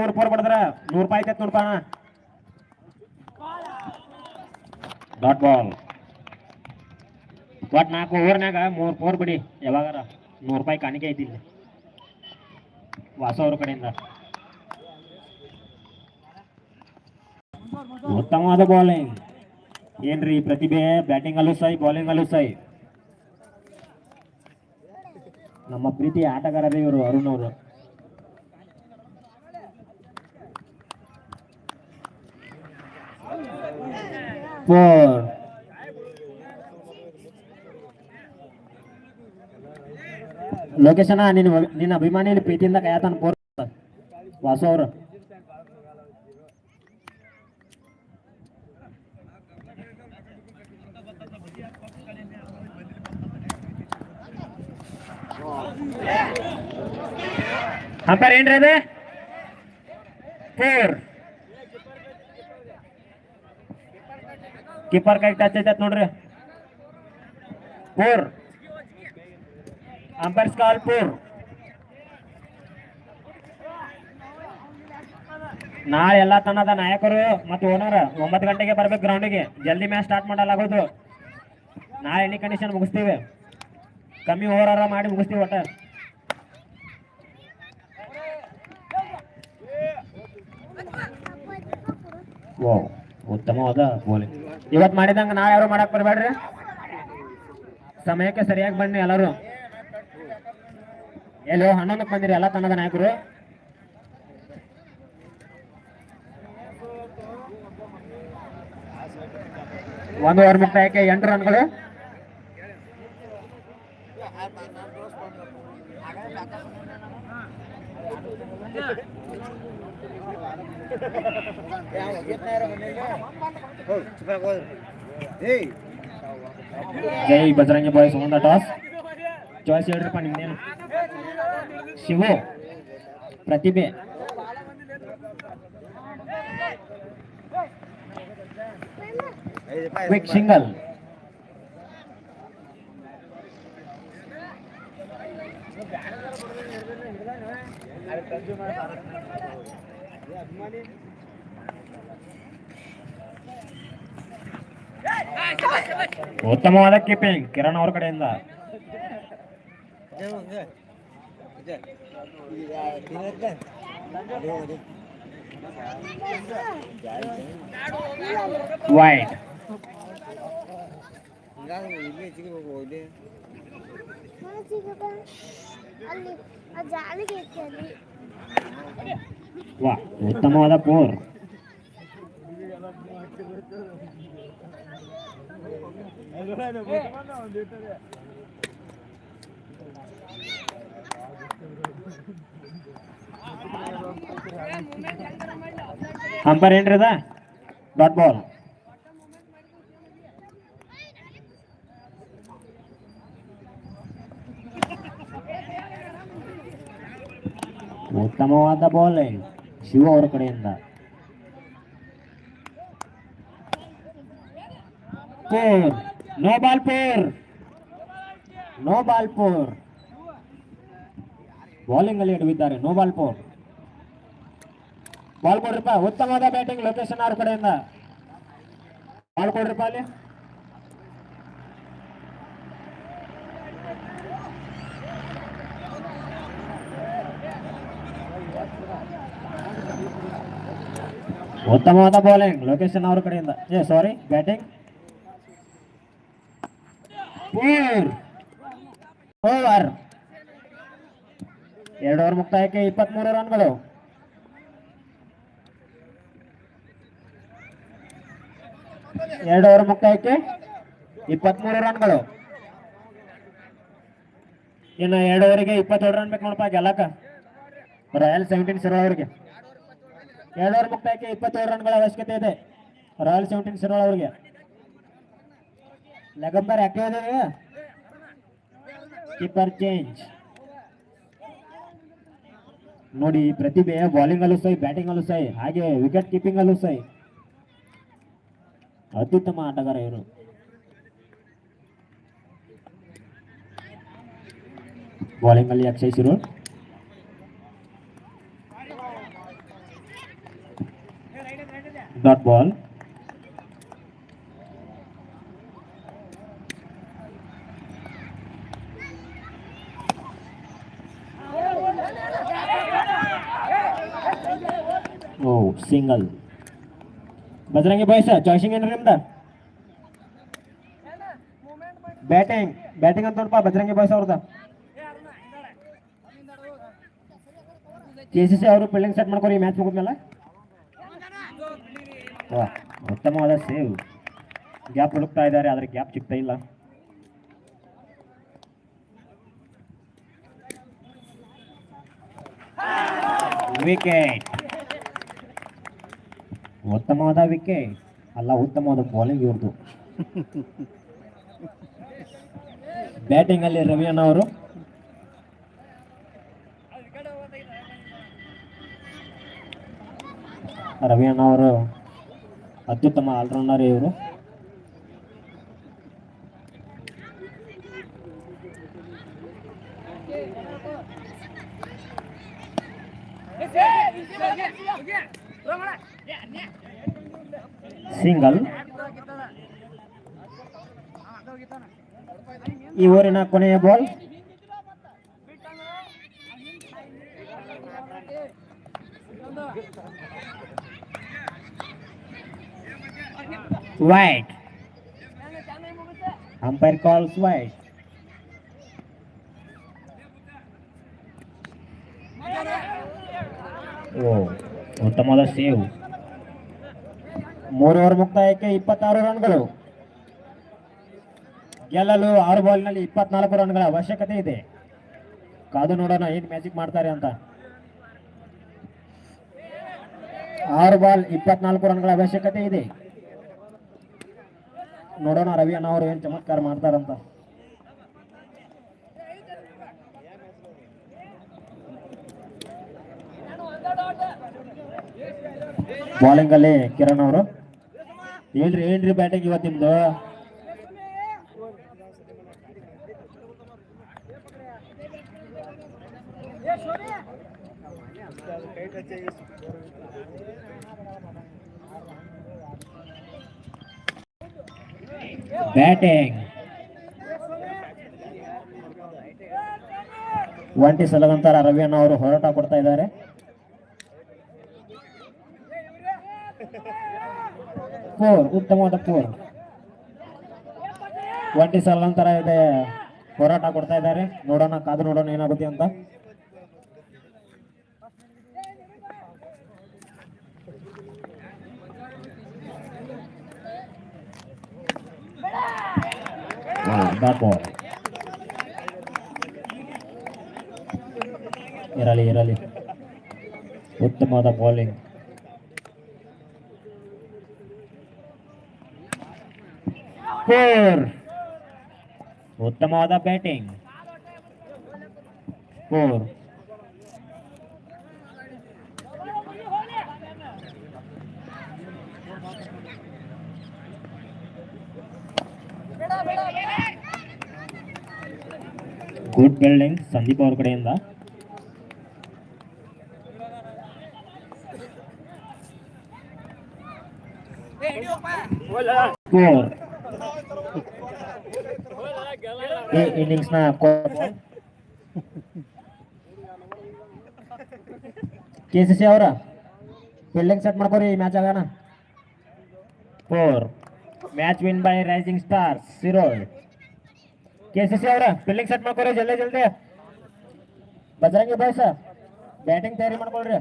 ಮೂರು ಫೋರ್ ಬಡದ್ರ ನೂರ್ ರೂಪಾಯಿ ಐತೆ ನೋಡ್ಪ ಡಾಟ್ ಬಾಲ್ ಒಟ್ ನಾಲ್ಕು ಓವರ್ನಾಗ ಮೂರ್ ಫೋರ್ ಬಿಡಿ. ಯಾವಾಗಾರ ನೂರ್ ರೂಪಾಯಿ ಕಾಣಿಕೆ ಐತಿ ಇಲ್ಲಿ. ವಾಸ ಅವ್ರ ಕಡೆಯಿಂದ. ಉತ್ತಮವಾದ ಬಾಲಿಂಗ್ ಏನ್ರಿ ಪ್ರತಿಭೆ? ಬ್ಯಾಟಿಂಗ್ ಅಲ್ಲೂ ಸೈ ಬೌಲಿಂಗ್ ಅಲ್ಲೂ ಸೈ. ನಮ್ಮ ಪ್ರೀತಿ ಆಟಗಾರರೇ ಇವರು ಅರುಣ್ ಅವರು. ಫೋರ್ ಲೊಕೇಶನ್ ನಿನ್ನ ನಿನ್ನ ಅಭಿಮಾನಿ ಪ್ರೀತಿಯಿಂದ ಕಾಯತಾನ ಫೋರ್ ವಾಸು ಅವರು ಅಂಪೇರ್ ಏನ್ರಿ ಅದೇ ಫೋರ್ Keeper ಕೈ ಟಚ್ ಐತೆ ನೋಡ್ರಿ. ಫೋರ್ ಅಂಪೈರ್ಸ್ ಕಾಲ್ ಫೋರ್ ನಾಳೆ ಎಲ್ಲಾ ತಂಡದ ನಾಯಕರು ಮತ್ತು ಓನರ್ ಒಂಬತ್ತು ಗಂಟೆಗೆ ಬರ್ಬೇಕು ಗ್ರೌಂಡಿಗೆ ಜಲ್ದಿ ಮ್ಯಾಚ್ ಸ್ಟಾರ್ಟ್ ಮಾಡಲಾಗೋದು ನಾಳೆ ಎನಿ ಕಂಡೀಷನ್ ಮುಗಿಸ್ತೀವಿ. ಕಮ್ಮಿ ಓವರ್ ಮಾಡಿ ಮುಗಿಸ್ತೀವಿ ಒಟ್ಟ. ಉತ್ತಮವಾದ ಬೌಲಿಂಗ್ ಇವತ್ತು ಮಾಡಿದಂಗ ನಾವ್ ಯಾರು ಮಾಡಕ್ ಬರ್ಬೇಡ್ರಿ ಸಮಯಕ್ಕೆ ಸರಿಯಾಗಿ ಬನ್ನಿ ಎಲ್ಲರೂ ಎಲ್ಲೋ ಹನ್ನೊಂದಕ್ಕೆ ಬಂದಿರಿ ಎಲ್ಲ ತಂಡದ ನಾಯಕರು ಒಂದು ಓವರ್ ಮುಕ್ತಾಯಕ್ಕೆ ಎಂಟು ರನ್ಗಳು Jai Bajranga boys on the toss. Choice here from Shivo, Shivu. Quick single. ಉತ್ತಮವಾದ ಕೀಪಿಂಗ್ ಕಿರಣ್ ಅವ್ರ ಕಡೆಯಿಂದ ವೈಟ್ ಅಲ್ಲಿ ಆ ಜಾಲಿಗೆ ಐತೆ ಅಲ್ಲಿ ವಾ ಉತ್ತಮವಾದ ಪೋರ್. ಅಂಪರ್ ಏನ್ರಿ ಅದ? ಡಾಟ್ ಬಾಲ್ ಉತ್ತಮವಾದ ಬಾಲ್ ಶಿವ ಅವರ ಕಡೆಯಿಂದ. Four no ball four no ball four bowling ಅಲ್ಲಿ ಹಿಡಿದಿದ್ದಾರೆ. ನೋ ಬಾಲ್ ಪೋರ್ ಬಾಲ್ ಕೊಡ್ರಿಪ್ಪ. ಉತ್ತಮವಾದ ಬ್ಯಾಟಿಂಗ್ ಲೊಕೇಶನ್ ಅವ್ರ ಕಡೆಯಿಂದ. ಬಾಲ್ ಕೊಡ್ರಿಪ್ಪ ಅಲ್ಲಿ. ಉತ್ತಮವಾದ ಬೌಲಿಂಗ್ ಲೊಕೇಶನ್ ಅವ್ರ ಕಡೆಯಿಂದ. ಏ ಸಾರಿ ಬ್ಯಾಟಿಂಗ್ ಓವರ್ ಎರಡು ಓವರ್ ಮುಕ್ತಾಯಕ್ಕೆ ಇಪ್ಪತ್ಮೂರು ರನ್ಗಳು. ಎರಡು ಓವರ್ ಮುಕ್ತಾಯಕ್ಕೆ ಇಪ್ಪತ್ಮೂರು ರನ್ಗಳು. ಇನ್ನು ಎರಡು ಓವರಿಗೆ ಇಪ್ಪತ್ತೇಳು ರನ್ ಬೇಕು ನೋಡಪ್ಪ ಗೆಲ್ಲಕ ರಾಯಲ್ ಸೆವೆಂಟೀನ್ ಸಿರೋ ಅವರಿಗೆ. ಎರಡು ಓವರ್ ಮುಕ್ತಾಯಕ್ಕೆ ಇಪ್ಪತ್ತೇಳು ರನ್ಗಳ ಅವಶ್ಯಕತೆ ಇದೆ. ರಾಯಲ್ ಸೆವೆಂಟೀನ್ ಸಿರೋಳ ಅವರಿಗೆ ಲಗಂಬರ್ ಆಕ್ಟಿವ್ ಇದೆ ಕೀಪರ್ ಚೇಂಜ್ ನೋಡಿ, ಪ್ರತಿಭೆ ಬೌಲಿಂಗ್ ಅಲ್ಲೂ ಸೈ ಬ್ಯಾಟಿಂಗ್ ಅಲ್ಲೂ ಸೈ ಹಾಗೆ ವಿಕೆಟ್ ಕೀಪಿಂಗ್ ಅಲ್ಲೂ ಸೈ ಅತ್ಯುತ್ತಮ ಆಟಗಾರ ಇವರು. ಬೌಲಿಂಗ್ ಅಲ್ಲಿ Akshay Shirol dot ball O single Bajrangi ಬಾಯ್ಸ ಚಾಯ್ಸಿಂಗ್ ಏನ್ರಿ ನಿಮ್ದ ಬ್ಯಾಟಿಂಗ್ ಬ್ಯಾಟಿಂಗ್ ಅಂತ ನೋಡಪ್ಪ ಬಜರಂಗಿ ಬಾಯ್ಸ್ ಅವ್ರದ ಕೆ ಸಿ ಸಿ ಅವರು ಫೀಲ್ಡಿಂಗ್ ಸೆಟ್ ಮಾಡ್ಕೊರಿ ಮ್ಯಾಚ್ ಮುಗಿದ್ಮೇಲೆ ವಾ ಉತ್ತಮವಾದ ಸೇವ್. ಗ್ಯಾಪ್ ಹುಡುಕ್ತಾ ಇದ್ದಾರೆ, ಆದರೆ ಗ್ಯಾಪ್ ಸಿಗ್ತಾ ಇಲ್ಲ. ವಿಕೆಟ್ ಉತ್ತಮವಾದ ವಿಕೆಟ್ ಅಲ್ಲ, ಉತ್ತಮವಾದ ಬೌಲಿಂಗ್ ಇವ್ರದ್ದು ಬ್ಯಾಟಿಂಗ್ ಅಲ್ಲಿ ರವಿ ಅಣ್ಣ ಅವರು. ರವಿ ಅಣ್ಣ ಅವರು ಅತ್ಯುತ್ತಮ ಆಲ್ರೌಂಡರ್ ಇವರು ಸಿಂಗಲ್ ಈ ಊರಿನ ಕೊನೆಯ ball Wide umpire calls wide ಓ, ಉತ್ತಮವಾದ ಸೇವ್ ಮೂರು ಓವರ್ ಮುಕ್ತಾಯಕ್ಕೆ ಇಪ್ಪತ್ತಾರು ರನ್ಗಳು. ಗೆಲ್ಲಲು ಆರು ಬಾಲ್ನಲ್ಲಿ ಇಪ್ಪತ್ನಾಲ್ಕು ರನ್ಗಳ ಅವಶ್ಯಕತೆ ಇದೆ. ಕಾದು ನೋಡೋಣ, ಏನ್ ಮ್ಯಾಜಿಕ್ ಮಾಡ್ತಾರೆ ಅಂತ. ಆರು ಬಾಲ್ ಇಪ್ಪತ್ನಾಲ್ಕು ರನ್ಗಳ ಅವಶ್ಯಕತೆ ಇದೆ. ನೋಡೋಣ, ರವಿ ಅಣ್ಣ ಅವರು ಏನು ಚಮತ್ಕಾರ ಮಾಡ್ತಾರಂತ. ಬಾಲಿಂಗ್ ಅಲ್ಲಿ ಕಿರಣ್ ಅವರು. ಏನ್ರಿ ಏನ್ರಿ ಬ್ಯಾಟಿಂಗ್ ಇವತ್ತು ನಿಮ್ದು? ಬ್ಯಾಟಿಂಗ್. ಒಂಟಿ ಸಲದಂತರ ರವಿ ಅಣ್ಣ ಅವರು ಹೋರಾಟ ಕೊಡ್ತಾ ಇದ್ದಾರೆ. ಫೋರ್ ಉತ್ತಮವಾದ ಫೋರ್ ಒಂಟಿ ಸಲದಂತರ ಇದೆ. ಹೋರಾಟ ಕೊಡ್ತಾ ಇದ್ದಾರೆ. ನೋಡೋಣ, ಕಾದು ನೋಡೋಣ ಏನಾಗುತ್ತೆ ಅಂತ. ಡಾಟ್ ಬಾಲ್ ಇರಲಿ ಇರಲಿ ಉತ್ತಮವಾದ ಬೌಲಿಂಗ್ ಫೋರ್ ಉತ್ತಮವಾದ batting four good building Sandeep ಅವ್ರ ಕಡೆಯಿಂದ ಫೋರ್ ಈ ಇನ್ನಿಂಗ್ಸ್ ನ ಕೆ ಸಿ ಸಿ ಅವರ ಫೀಲ್ಡಿಂಗ್ ಸೆಟ್ ಮಾಡ್ಕೋರಿ ಈ ಮ್ಯಾಚ್ ಆಗೋಣ four match win by Rising Stars Sirol K C C ಅವರ ಫೀಲ್ಡಿಂಗ್ ಸೆಟ್ ಮಾಡ್ಕೋರಿ ಜಲ್ದಿ ಜಲ್ದಿ ಬಜರಂಗಿ ಬಾಯ್ಸ ಬ್ಯಾಟಿಂಗ್ ತಯಾರಿ ಮಾಡ್ಕೊಳ್ರಿ